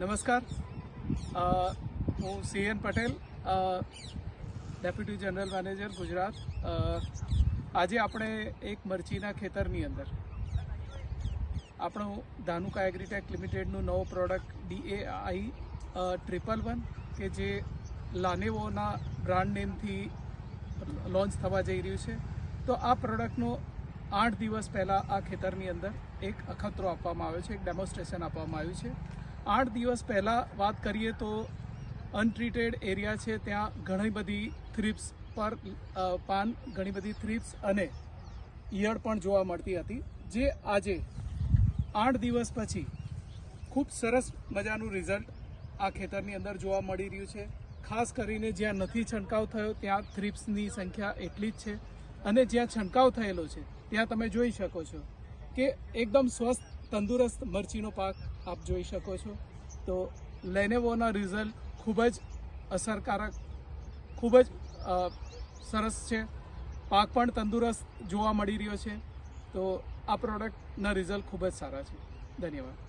નમસ્કાર. હું હું CN Patel deputy general manager Gujarat. આજે આપણે એક મરચીના ખેતરની અંદર આપણું ધાનુકા એગ્રીટેક લિમિટેડનું નવો પ્રોડક્ટ ડીએઆઈ ટ્રિપલ વન કે જે લાનેવોના બ્રાન્ડ નેમથી લોન્ચ થવા જઈ રહ્યું છે. તો આ પ્રોડક્ટનો આઠ દિવસ પહેલાં આ ખેતરની અંદર એક અખતરો આપવામાં આવ્યો છે, એક ડેમોન્સ્ટ્રેશન આપવામાં આવ્યું છે. આઠ દિવસ પહેલાં વાત કરીએ તો અનટ્રીટેડ એરિયા છે, ત્યાં ઘણી બધી થ્રિપ્સ પર પાન, ઘણી બધી થ્રિપ્સ અને ઈયળ પણ જોવા મળતી હતી. જે આજે આઠ દિવસ પછી ખૂબ સરસ મજાનું રિઝલ્ટ આ ખેતરની અંદર જોવા મળી રહ્યું છે. ખાસ કરીને જ્યાં નથી છંટકાવ થયો, ત્યાં થ્રિપ્સની સંખ્યા એટલી જ છે. અને જ્યાં છંટકાવ થયેલો છે, ત્યાં તમે જોઈ શકો છો કે એકદમ સ્વસ્થ તંદુરસ્ત મરચીનો પાક આપ જોઈ શકો છો. તો લેનેવોના રિઝલ્ટ ખૂબ જ અસરકારક, ખૂબ જ સરસ છે. પાક પણ તંદુરસ્ત જોવા મળી રહ્યો છે. તો આ પ્રોડક્ટના રિઝલ્ટ ખૂબ જ સારા છે. ધન્યવાદ.